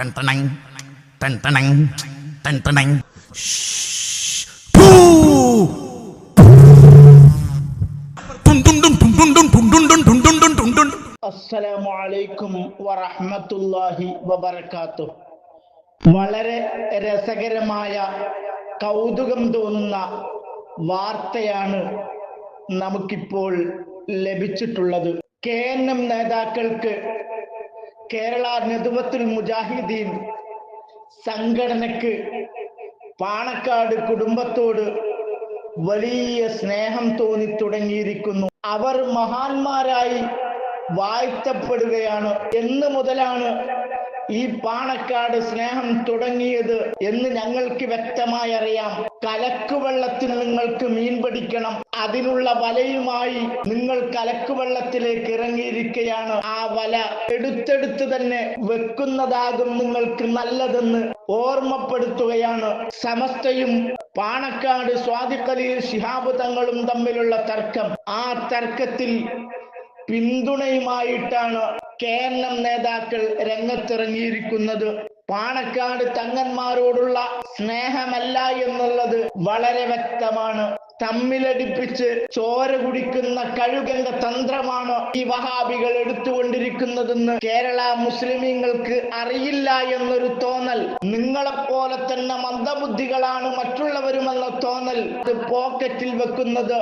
Tan tanang. Tan tanang. Tan tanang. അസ്സലാമു അലൈക്കും വറഹ്മത്തുള്ളാഹി വബറകാത്തു വളരെ രസകരമായ കൗതുകം തോന്നുന്ന വാർത്തയാണ് നമുക്കിപ്പോൾ ലഭിച്ചിട്ടുള്ളത് കെ എൻ എം നേതാക്കൾക്ക് കേരള നെതുവത്തുൽ മുജാഹിദീൻ സംഘടനക്ക് പാണക്കാട് കുടുംബത്തോട് വലിയ സ്നേഹം തോന്നി തുടങ്ങിയിരിക്കുന്നു. അവർ മഹാന്മാരായി വാഴ്ത്തപ്പെടുകയാണ്. എന്ന് മുതലാണ് ഈ പാണക്കാട് സ്നേഹം തുടങ്ങിയത് എന്ന് ഞങ്ങൾക്ക് വ്യക്തമായി അറിയാം. കലക്കുവെള്ളത്തിൽ നിങ്ങൾക്ക് മീൻ പിടിക്കണം. അതിനുള്ള വലയുമായി നിങ്ങൾ കലക്കുവെള്ളത്തിലേക്ക് ഇറങ്ങിയിരിക്കുകയാണ്. ആ വല എടുത്തെടുത്ത് തന്നെ വെക്കുന്നതാകും നിങ്ങൾക്ക് നല്ലതെന്ന് ഓർമ്മപ്പെടുത്തുകയാണ്. സമസ്തയും പാണക്കാട് സ്വാദിഖലി ശിഹാബ് തങ്ങളും തമ്മിലുള്ള തർക്കം. ആ തർക്കത്തിൽ പിന്തുണയുമായിട്ടാണ് കെ എൻ എം നേതാക്കൾ രംഗത്തിറങ്ങിയിരിക്കുന്നത് പാണക്കാട് തങ്ങന്മാരോടുള്ള സ്നേഹമല്ല എന്നുള്ളത് വളരെ വ്യക്തമാണ്. തമ്മിലടിപ്പിച്ച് ചോര കുടിക്കുന്ന കഴുകന്റെ തന്ത്രമാണ് ഈ വഹാബികൾ എടുത്തുകൊണ്ടിരിക്കുന്നതെന്ന് കേരള മുസ്ലിമീങ്ങൾക്ക് അറിയില്ല എന്നൊരു തോന്നൽ. നിങ്ങളെപ്പോലെ തന്നെ മന്ദബുദ്ധികളാണ് മറ്റുള്ളവരുമെന്ന തോന്നൽ പോക്കറ്റിൽ വെക്കുന്നത്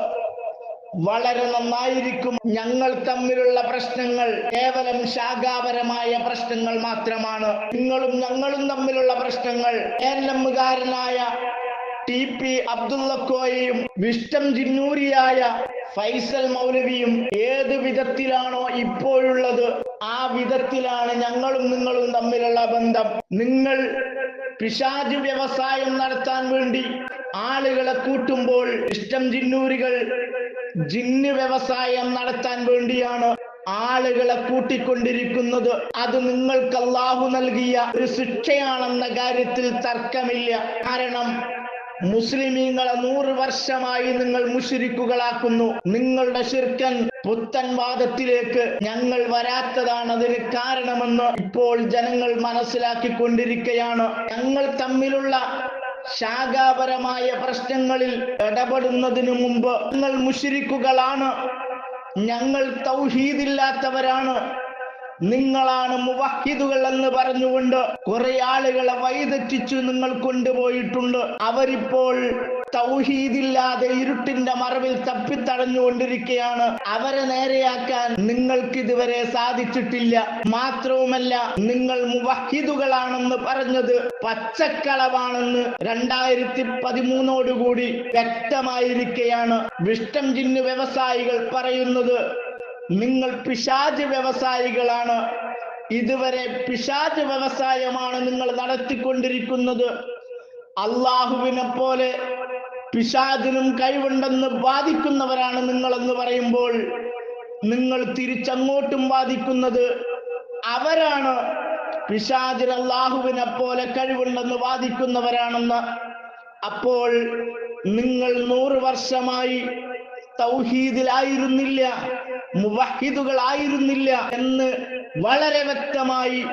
വളരെ നന്നായിരിക്കും. ഞങ്ങൾ തമ്മിലുള്ള പ്രശ്നങ്ങൾ കേവലം ശാഖാപരമായ പ്രശ്നങ്ങൾ മാത്രമാണ്. നിങ്ങളും ഞങ്ങളും തമ്മിലുള്ള പ്രശ്നങ്ങൾ ഏലമ്മുകാരനായ ടി പി അബ്ദുള്ളക്കോയയും വിഷ്ടം ജിന്നൂരിയായ ഫൈസൽ മൗലവിയും ഏത് വിധത്തിലാണോ ഇപ്പോഴുള്ളത് ആ വിധത്തിലാണ് ഞങ്ങളും നിങ്ങളും തമ്മിലുള്ള ബന്ധം. നിങ്ങൾ പിശാജ് വ്യവസായം നടത്താൻ വേണ്ടി ആളുകളെ കൂട്ടുമ്പോൾ ഇഷ്ടം ജിന്നൂരികൾ ജിന്ന് വ്യവസായം നടത്താൻ വേണ്ടിയാണ് ആളുകളെ കൂട്ടിക്കൊണ്ടിരിക്കുന്നത്. അത് നിങ്ങൾക്ക് അള്ളാഹു നൽകിയ ഒരു ശിക്ഷയാണെന്ന കാര്യത്തിൽ തർക്കമില്ല. കാരണം മുസ്ലിമീങ്ങളെ നൂറ് വർഷമായി നിങ്ങൾ മുഷിരിക്കുകളാക്കുന്നു. നിങ്ങളുടെ ശിർക്കൻ പുത്തൻ വാദത്തിലേക്ക് ഞങ്ങൾ വരാത്തതാണ് അതിന് കാരണമെന്ന് ഇപ്പോൾ ജനങ്ങൾ മനസ്സിലാക്കിക്കൊണ്ടിരിക്കുകയാണ് ഞങ്ങൾ തമ്മിലുള്ള ശാഖാപരമായ പ്രശ്നങ്ങളിൽ ഇടപെടുന്നതിനു മുമ്പ് നിങ്ങൾ മുഷിരിക്കുകളാണ്. ഞങ്ങൾ തൗഹീദില്ലാത്തവരാണ്. നിങ്ങളാണ് മുവഹിദുകൾ എന്ന് പറഞ്ഞുകൊണ്ട് കുറെ ആളുകളെ വഴിതെറ്റിച്ചു നിങ്ങൾ കൊണ്ടുപോയിട്ടുണ്ട്. അവരിപ്പോൾ തൗഹീദില്ലാതെ ഇരുട്ടിന്റെ മറവിൽ തപ്പിത്തടഞ്ഞുകൊണ്ടിരിക്കുകയാണ് അവരെ നേരെയാക്കാൻ നിങ്ങൾക്ക് ഇതുവരെ സാധിച്ചിട്ടില്ല. മാത്രവുമല്ല നിങ്ങൾ മുവഹിദുകളാണെന്ന് പറഞ്ഞത് പച്ചക്കളവാണെന്ന് രണ്ടായിരത്തി പതിമൂന്നോടുകൂടി വ്യക്തമായിരിക്കുകയാണ് വിഷ്ടം ജിന്ന് വ്യവസായികൾ പറയുന്നത് നിങ്ങൾ പിശാജ് വ്യവസായികളാണ്. ഇതുവരെ പിശാജ് വ്യവസായമാണ് നിങ്ങൾ നടത്തിക്കൊണ്ടിരിക്കുന്നത്. അള്ളാഹുവിനെ പോലെ പിശാചിനും കഴിവുണ്ടെന്ന് വാദിക്കുന്നവരാണ് നിങ്ങളെന്ന് പറയുമ്പോൾ നിങ്ങൾ തിരിച്ചങ്ങോട്ടും വാദിക്കുന്നത് അവരാണ്. പിശാചിൽ അള്ളാഹുവിനെ പോലെ കഴിവുണ്ടെന്ന് വാദിക്കുന്നവരാണെന്ന്. അപ്പോൾ നിങ്ങൾ നൂറ് വർഷമായി തൗഹീദിലായിരുന്നില്ല. മുവഹിദുകളായിരുന്നില്ല എന്ന് വളരെ വ്യക്തമായി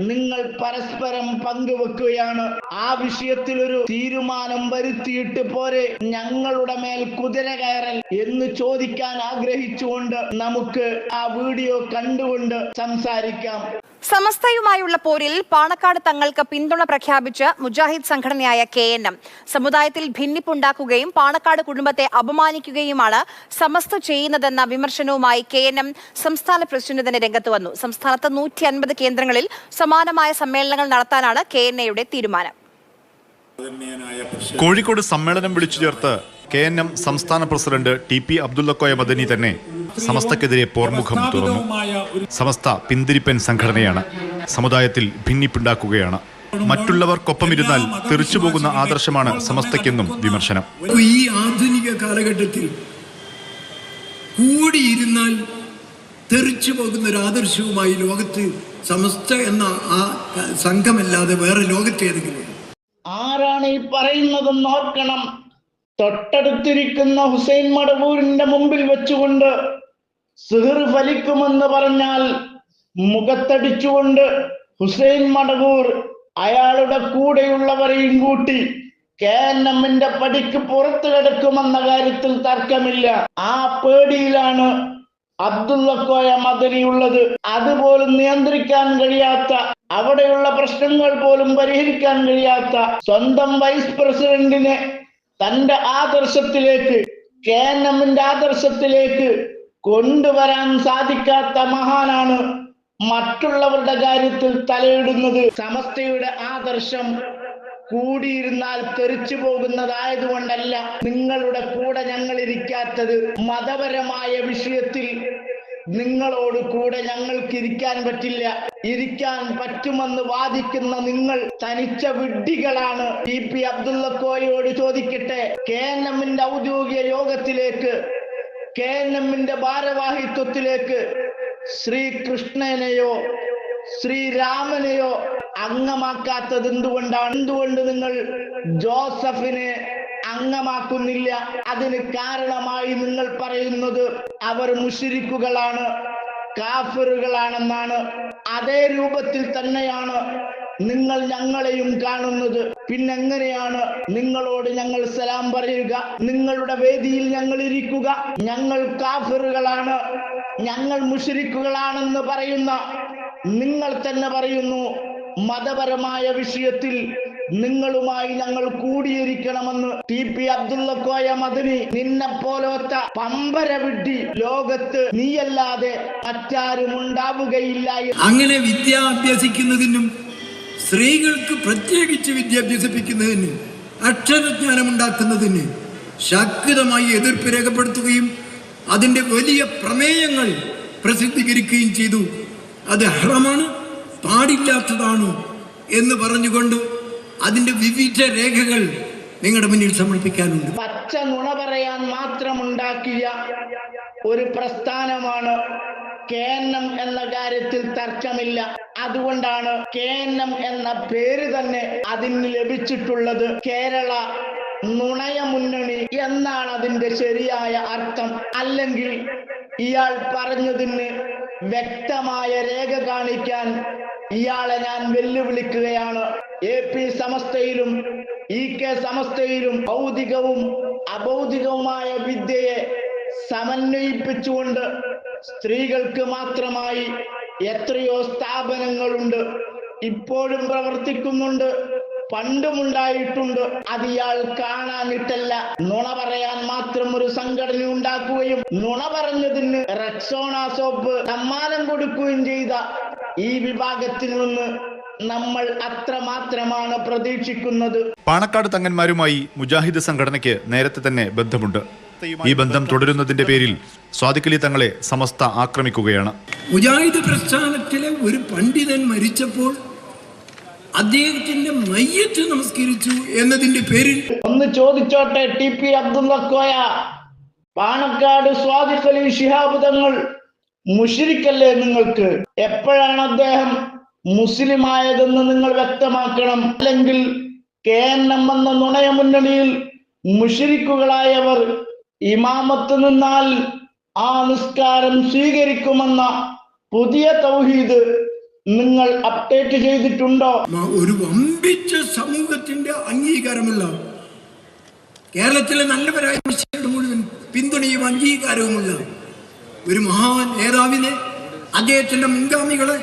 നിങ്ങൾ പരസ്പരം പങ്കുവെക്കുകയാണ്. ആ വിഷയത്തിൽ ഒരു തീരുമാനം വരുത്തിയിട്ട് പോരെ. ഞങ്ങളുടെ മേൽ കുതിര കയറൽ എന്ന് ചോദിക്കാൻ ആഗ്രഹിച്ചുകൊണ്ട് നമുക്ക് ആ വീഡിയോ കണ്ടുകൊണ്ട് സംസാരിക്കാം. സമസ്തയുമായുള്ള പോരിൽ പാണക്കാട് തങ്ങൾക്ക് പിന്തുണ പ്രഖ്യാപിച്ച് മുജാഹിദ് സംഘടനയായ കെ എൻ എം. സമുദായത്തിൽ ഭിന്നിപ്പുണ്ടാക്കുകയും പാണക്കാട് കുടുംബത്തെ അപമാനിക്കുകയുമാണ് സമസ്ത ചെയ്യുന്നതെന്ന വിമർശനവുമായി കെ എൻ എം സംസ്ഥാന പ്രസിഡന്റ് രംഗത്ത് വന്നു. സംസ്ഥാനത്ത് നൂറ്റി അൻപത് കേന്ദ്രങ്ങളിൽ സമാനമായ സമ്മേളനങ്ങൾ നടത്താനാണ് കെ എൻ എയുടെ തീരുമാനം. കോഴിക്കോട് സമ്മേളനം വിളിച്ചു ചേർത്ത് കെ എൻ എം സംസ്ഥാന president T P Abdullakoya Madani തന്നെ സമസ്തക്കെതിരെ പോർമുഖം തുറന്നു. സമസ്ത പിന്തിരിപ്പൻ സംഘടനയാണ്. സമുദായത്തിൽ ഭിന്നിപ്പുണ്ടാക്കുകയാണ്. മറ്റുള്ളവർക്കൊപ്പമിരുന്നാൽ തെറിച്ചുപോകുന്ന ആദർശമാണ് സമസ്തയ്ക്കെന്നും വിമർശനം. ഈ ആധുനിക കാലഘട്ടത്തിൽ കൂടിയിരുന്നാൽ തെറിച്ചു പോകുന്ന ഒരു ആദർശവുമായി ലോകത്ത് സമസ്ത എന്ന ആ സംഘമല്ലാതെ വേറെ ലോകത്ത് ഏതെങ്കിലും ഉണ്ടോ? ആരാണ് ഈ പറയുന്നതെന്ന് ഓർക്കണം. തൊട്ടടുത്തിരിക്കുന്ന ഹുസൈൻ മടവൂരിന്റെ മുമ്പിൽ വെച്ചുകൊണ്ട് സിഹിർ ഫലിക്കുമെന്ന് പറഞ്ഞാൽ മുഖത്തടിച്ചുകൊണ്ട് ഹുസൈൻ മടവൂർ അയാളുടെ കൂടെയുള്ളവരെയും കൂട്ടി കെ എൻ എമ്മിന്റെ പടിക്ക് പുറത്തു കിടക്കുമെന്ന കാര്യത്തിൽ തർക്കമില്ല. ആ പേടിയിലാണ് അബ്ദുള്ള കോയ മദനിയുള്ളത് അതുപോലും നിയന്ത്രിക്കാൻ കഴിയാത്ത അവിടെയുള്ള പ്രശ്നങ്ങൾ പോലും പരിഹരിക്കാൻ കഴിയാത്ത സ്വന്തം വൈസ് പ്രസിഡന്റിനെ തന്റെ ആദർശത്തിലേക്ക് കെ എൻ എമ്മിന്റെ ആദർശത്തിലേക്ക് കൊണ്ടുവരാൻ സാധിക്കാത്ത മഹാനാണ് മറ്റുള്ളവരുടെ കാര്യത്തിൽ തലയിടുന്നത്. സമസ്തയുടെ ആദർശം കൂടിയിരുന്നാൽ തെറിച്ചു പോകുന്നതായതുകൊണ്ടല്ല നിങ്ങളുടെ കൂടെ ഞങ്ങൾ ഇരിക്കാത്തത്. മതപരമായ വിഷയത്തിൽ നിങ്ങളോട് കൂടെ ഞങ്ങൾക്ക് ഇരിക്കാൻ പറ്റില്ല. ഇരിക്കാൻ പറ്റുമെന്ന് വാദിക്കുന്ന നിങ്ങൾ തനിച്ച വിഡ്ഢികളാണ്. ടി പി അബ്ദുള്ളക്കോയോട് ചോദിക്കട്ടെ കെ എൻ എമ്മിന്റെ ഔദ്യോഗിക യോഗത്തിലേക്ക് കെ എൻ എമ്മിന്റെ ഭാരവാഹിത്വത്തിലേക്ക് ശ്രീകൃഷ്ണനെയോ ശ്രീരാമനെയോ അംഗമാക്കാത്തത് എന്തുകൊണ്ടാണ്? എന്തുകൊണ്ട് നിങ്ങൾ ജോസഫിനെ അംഗമാക്കുന്നില്ല. അതിന് കാരണമായി നിങ്ങൾ പറയുന്നത് അവർ മുഷിരിക്കുകളാണ് കാഫറുകളാണെന്നാണ്. അതേ രൂപത്തിൽ തന്നെയാണ് നിങ്ങൾ ഞങ്ങളെയും കാണുന്നത്. പിന്നെങ്ങനെയാണ് നിങ്ങളോട് ഞങ്ങൾ സലാം പറയുക? നിങ്ങളുടെ വേദിയിൽ ഞങ്ങൾ ഇരിക്കുക. ഞങ്ങൾ കാഫറുകളാണ് ഞങ്ങൾ മുഷരിക്കുകളാണെന്ന് പറയുന്ന നിങ്ങൾ തന്നെ പറയുന്നു. മതപരമായ വിഷയത്തിൽ നിങ്ങളുമായി ഞങ്ങൾ കൂടിയിരിക്കണമെന്ന് ടി പി അബ്ദുള്ളക്കോയ മദനി നിന്നെ പോലോത്ത പമ്പര വിട്ടി ലോകത്ത് നീയല്ലാതെ മറ്റാരും ഉണ്ടാവുകയില്ല അങ്ങനെ വിദ്യ അഭ്യസിക്കുന്നതിനും സ്ത്രീകൾക്ക് പ്രത്യേകിച്ച് വിദ്യ അഭ്യസിപ്പിക്കുന്നതിന് അക്ഷരജ്ഞാനം ഉണ്ടാക്കുന്നതിന് ശക്തമായി എതിർപ്പ് രേഖപ്പെടുത്തുകയും അതിന്റെ വലിയ പ്രമേയങ്ങൾ പ്രസിദ്ധീകരിക്കുകയും ചെയ്തു. അത് ഹറമാണ് പാടില്ലാത്തതാണ് എന്ന് പറഞ്ഞുകൊണ്ട് അതിന്റെ വിവിധ രേഖകൾ നിങ്ങളുടെ മുന്നിൽ സമർപ്പിക്കാനുണ്ട്. പച്ച നുണ പറയാൻ മാത്രമുണ്ടാക്കിയ ഒരു പ്രസ്ഥാനമാണ് കെ എന്ന കാര്യത്തിൽ തർക്കമില്ല. അതുകൊണ്ടാണ് കെ എന്ന പേര് തന്നെ അതിന് ലഭിച്ചിട്ടുള്ളത് കേരള നുണയ മുന്നണി എന്നാണ് അതിന്റെ ശരിയായ അർത്ഥം. അല്ലെങ്കിൽ ഇയാൾ പറഞ്ഞതിന് വ്യക്തമായ രേഖ കാണിക്കാൻ ഇയാളെ ഞാൻ വെല്ലുവിളിക്കുകയാണ്. എ പി സമസ്തയിലും ഇ കെ സമസ്തയിലും ഭൗതികവും അഭൗതികവുമായ വിദ്യയെ സമന്വയിപ്പിച്ചുകൊണ്ട് സ്ത്രീകൾക്ക് മാത്രമായി എത്രയോ സ്ഥാപനങ്ങളുണ്ട്. ഇപ്പോഴും പ്രവർത്തിക്കുന്നുണ്ട്. പണ്ടുമുണ്ടായിട്ടുണ്ട്. അത് ഇയാൾ കാണാനിട്ടല്ല. നുണ പറയാൻ മാത്രം ഒരു സംഘടന ഉണ്ടാക്കുകയും നുണ പറഞ്ഞതിന് റെക്സോണ സോപ്പ് സമ്മാനം കൊടുക്കുകയും ചെയ്ത ഈ വിഭാഗത്തിൽ നിന്ന് നമ്മൾ അത്ര മാത്രമാണ് പ്രതീക്ഷിക്കുന്നത്. പാണക്കാട് തങ്ങന്മാരുമായി മുജാഹിദ് സംഘടനയ്ക്ക് നേരത്തെ തന്നെ ബന്ധമുണ്ട്. ഈ ബന്ധം തുടരുന്നതിന്റെ പേരിൽ സ്വാദിഖലി തങ്ങളെ സമസ്ത ആക്രമിക്കുകയാണ്. മുജാഹിദ് പ്രസ്ഥാനത്തിലെ ഒരു പണ്ഡിതൻ മരിച്ചപ്പോൾ അദ്ദേഹത്തിന്റെ മയ്യത്ത് നമസ്കരിച്ചു എന്നതിന്റെ പേരിൽ ഒന്ന് ചോദിച്ചോട്ടെ ടി പി അബ്ദുള്ള പാണക്കാട് സ്വാദിഖ് അലി ശിഹാബ് തങ്ങൾ മുഷിരിക്കല്ലേ നിങ്ങൾക്ക്? എപ്പോഴാണ് അദ്ദേഹം മുസ്ലിം ആയതെന്ന് നിങ്ങൾ വ്യക്തമാക്കണം? അല്ലെങ്കിൽ കെ എൻ എം എന്ന നുണയ മുന്നണിയിൽ മുഷിരിക്കുകളായവർ ഇമാമത്ത് നിന്നാൽ ആ നിസ്കാരം സ്വീകരിക്കുമെന്ന പുതിയ തൗഹീദ് നിങ്ങൾ അപ്ഡേറ്റ് ചെയ്തിട്ടുണ്ടോ? ഒരു വമ്പിച്ച സമൂഹത്തിന്റെ അംഗീകാരമുള്ള കേരളത്തിലെ നല്ലവരായ മുഴുവൻ പിന്തുണയും അംഗീകാരവുമുള്ള ഒരു മഹാൻ നേതാവിനെ അദ്ദേഹത്തിന്റെ മുൻഗാമികളെ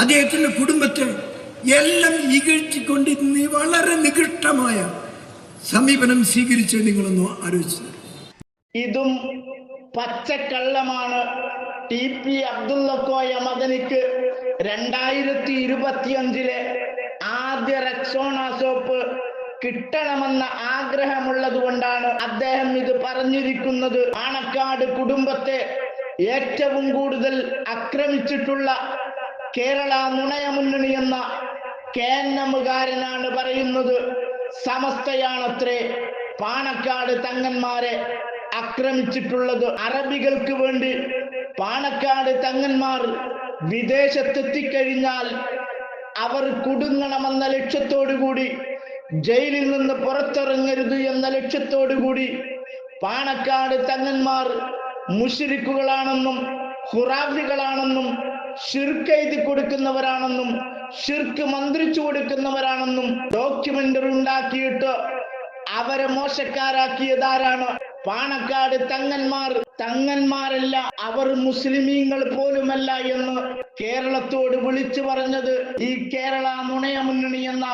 അദ്ദേഹത്തിന്റെ കുടുംബത്തെ എല്ലാം ഇകഴ്ത്തിക്കൊണ്ട് ഇന്ന് വളരെ നികൃഷ്ടമായ സമീപനം സ്വീകരിച്ച് നിങ്ങളൊന്ന് ആലോചിച്ചു ഇതും പച്ചക്കള്ളമാണ്. ടി പി അബ്ദുള്ള കോയ മദനിക്ക് രണ്ടായിരത്തി ഇരുപത്തിയഞ്ചിലെ ആദ്യ റെക്സോണ സോപ്പ് കിട്ടണമെന്ന ആഗ്രഹമുള്ളത് കൊണ്ടാണ് അദ്ദേഹം ഇത് പറഞ്ഞിരിക്കുന്നത്. ആണക്കാട് കുടുംബത്തെ ഏറ്റവും കൂടുതൽ ആക്രമിച്ചിട്ടുള്ള കേരള നുണയ മുന്നണി എന്ന കേന്നമുകാരനാണ് പറയുന്നത്. സമസ്തയാണത്രേ പാണക്കാട് തങ്ങന്മാരെ ആക്രമിച്ചിട്ടുള്ളത്. അറബികൾക്ക് വേണ്ടി പാണക്കാട് തങ്ങന്മാർ വിദേശത്തെത്തിക്കഴിഞ്ഞാൽ അവർ കുടുങ്ങണമെന്ന ലക്ഷ്യത്തോടു കൂടി ജയിലിൽ നിന്ന് പുറത്തിറങ്ങരുത് എന്ന ലക്ഷ്യത്തോടു കൂടി പാണക്കാട് തങ്ങന്മാർ മുഷിരിക്കുകളാണെന്നും ഖുറാഫികളാണെന്നും ഷിർക്കെഴുതി കൊടുക്കുന്നവരാണെന്നും ഷിർക്ക് മന്ത്രിച്ചു കൊടുക്കുന്നവരാണെന്നും ഡോക്യുമെന്ററി ഉണ്ടാക്കിയിട്ട് അവരെ മോശക്കാരാക്കിയതാരാണ് പാണക്കാട് തങ്ങന്മാർ തങ്ങന്മാരല്ല അവർ മുസ്ലിമീങ്ങൾ പോലുമല്ല എന്ന് കേരളത്തോട് വിളിച്ചു പറഞ്ഞത് ഈ കേരള മുണയ മുന്നണി എന്ന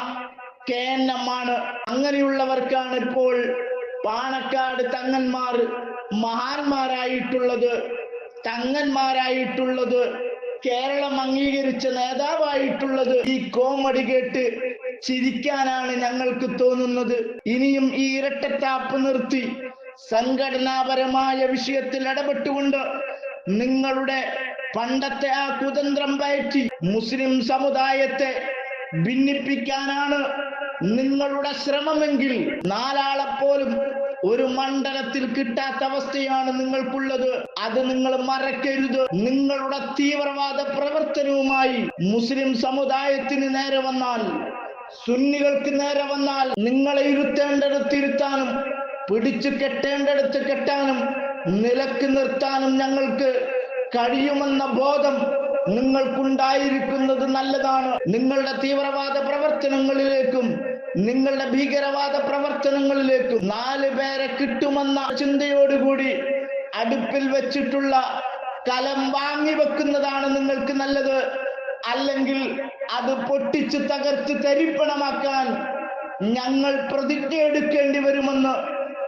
കെ എൻ എം ആണ്. അങ്ങനെയുള്ളവർക്കാണ് ഇപ്പോൾ പാണക്കാട് തങ്ങന്മാർ മഹാന്മാരായിട്ടുള്ളത്. തങ്ങന്മാരായിട്ടുള്ളത് കേരളം അംഗീകരിച്ച നേതാവായിട്ടുള്ളത് ഈ കോമഡി കേട്ട് ചിരിക്കാനാണ് ഞങ്ങൾക്ക് തോന്നുന്നത്. ഇനിയും ഈ ഇരട്ടത്താപ്പ് നിർത്തി സംഘടനാപരമായ വിഷയത്തിൽ ഇടപെട്ടുകൊണ്ട് നിങ്ങളുടെ പണ്ടത്തെ ആ കുതന്ത്രം പയറ്റി മുസ്ലിം സമുദായത്തെ ഭിന്നിപ്പിക്കാനാണ് നിങ്ങളുടെ ശ്രമമെങ്കിൽ നാലാളെപ്പോലും ഒരു മണ്ഡലത്തിൽ കിട്ടാത്ത അവസ്ഥയാണ് നിങ്ങൾക്കുള്ളത്. അത് നിങ്ങൾ മറക്കരുത്. നിങ്ങളുടെ തീവ്രവാദ പ്രവർത്തനവുമായി മുസ്ലിം സമുദായത്തിന് നേരെ വന്നാൽ സുന്നികൾക്ക് നേരെ വന്നാൽ നിങ്ങളെ ഇരുത്തേണ്ടത് ഇരുത്താനും പിടിച്ചു കെട്ടേണ്ടടുത്ത് കെട്ടാനും നിലയ്ക്ക് നിർത്താനും ഞങ്ങൾക്ക് കഴിയുമെന്ന ബോധം നിങ്ങൾക്കുണ്ടായിരിക്കുന്നത് നല്ലതാണ്. നിങ്ങളുടെ തീവ്രവാദ പ്രവർത്തനങ്ങളിലേക്കും നിങ്ങളുടെ ഭീകരവാദ പ്രവർത്തനങ്ങളിലേക്കും നാല് പേരെ കിട്ടുമെന്ന ചിന്തയോടുകൂടി അടുപ്പിൽ വെച്ചിട്ടുള്ള കലം വാങ്ങി വെക്കുന്നതാണ് നിങ്ങൾക്ക് നല്ലത്. അല്ലെങ്കിൽ അത് പൊട്ടിച്ച് തകർത്ത് തരിപ്പണമാക്കാൻ ഞങ്ങൾ പ്രതിജ്ഞ എടുക്കേണ്ടി വരുമെന്ന്